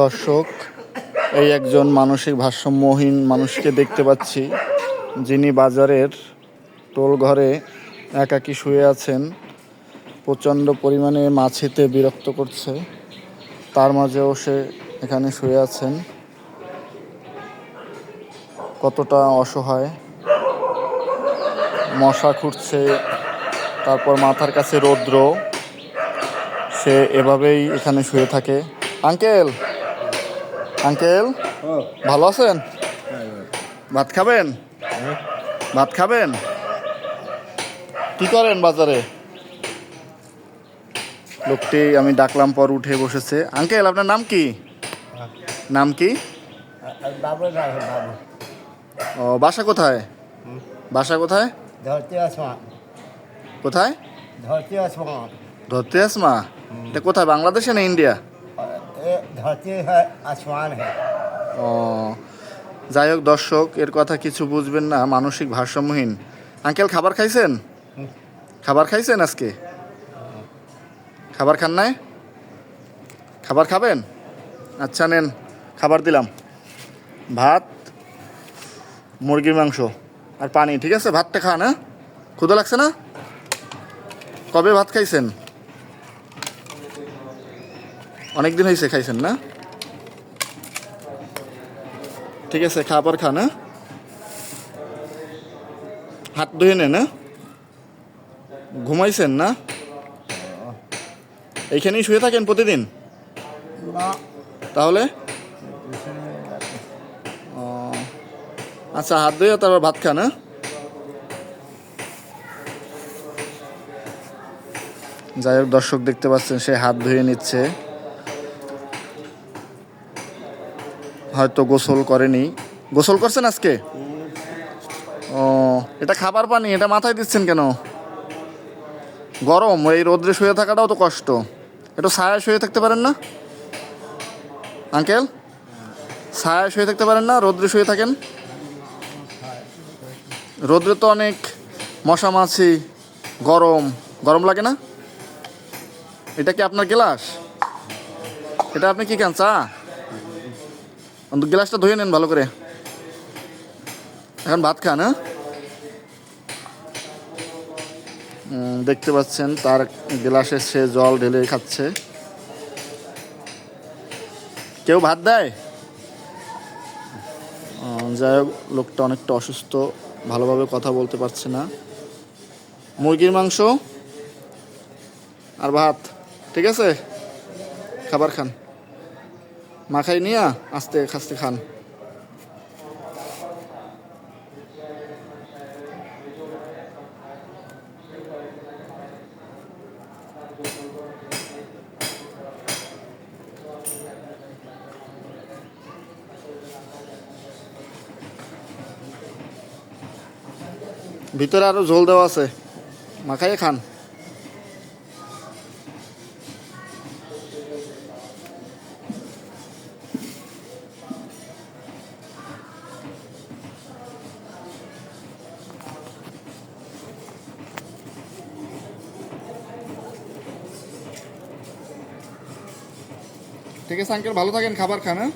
দর্শক, এই একজন মানসিক ভারসাম্যহীন মানুষকে দেখতে পাচ্ছি, যিনি বাজারের টোল ঘরে একাকী শুয়ে আছেন, প্রচণ্ড পরিমাণে মাছিতে বিরক্ত করছে। তার মাঝেও সে এখানে শুয়ে আছেন। কতটা অসহায়। মশা খুঁড়ছে, তারপর মাথার কাছে রৌদ্র। সে এভাবেই এখানে শুয়ে থাকে। আঙ্কেল! আঙ্কেল ভালো আছেন? ভাত খাবেন? ভাত খাবেন? কি করেন বাজারে? লোকটি আমি ডাকলাম পর উঠে বসেছে। আঙ্কেল আপনার নাম কি? নাম কি? ও বাসা কোথায়? বাসা কোথায়? কোথায়? ধরতে আসমা এটা কোথায় বাংলাদেশে না ইন্ডিয়া? धरती है आसमान है ও যাই হোক দর্শক এর কথা কিছু বুঝবেন না মানসিক ভারসাম্যহীন আঙ্কেল খাবার খাইছেন হুম। খাবার খাইছেন আজকে খাবার খান নাই খাবার খাবেন আচ্ছা নেন খাবার দিলাম ভাত মুরগির মাংস আর পানি ঠিক আছে ভাতটা খান হ্যাঁ ক্ষুদা লাগছে না কবে ভাত খাইছেন অনেক দিন হয়েছে খাইছেন না? ঠিক আছে খাবার খান না? হাত ধুয়ে নেন হ্যাঁ ঘুমাইছেন না? এইখানেই শুয়ে থাকেন প্রতিদিন? তাহলে? আচ্ছা হাত ধুয়ে তারপর ভাত খান না? যাই হোক দর্শক দেখতে পাচ্ছেন সে হাত ধুয়ে নিচ্ছে। হয়তো গোসল করেনি। গোসল করছেন আজকে? ও, এটা খাবার পানি, এটা মাথায় দিচ্ছেন কেন? গরম, এই রোদ্রে শুয়ে থাকাটাও তো কষ্ট। একটু ছায়া শুয়ে থাকতে পারেন না? আঙ্কেল? ছায়া শুয়ে থাকতে পারেন না? রোদ্রে শুয়ে থাকেন? রোদ্রে তো অনেক মশা মাছি, গরম। গরম লাগে না? এটা কি আপনার গ্লাস? এটা আপনি কি খান, চা? অন্তত গ্লাসটা ধুয়ে নেন ভালো করে। এখন ভাত খান হ্যাঁ? দেখতে পাচ্ছেন, তার গ্লাসে সে জল ঢেলে খাচ্ছে। কেউ ভাত দেয়? যাই হোক, লোকটা অনেকটা অসুস্থ, ভালোভাবে কথা বলতে পারছে না। মুরগির মাংস আর ভাত, ঠিক আছে? খাবার খান। মাখাই নিয়ে আস্তে খাস্তে খান। ভিতরে আরও ঝোল দেওয়া আছে মাখাই খান। ঠিক আছে আঙ্কেল ভালো থাকেন খাবার খান হ্যাঁ?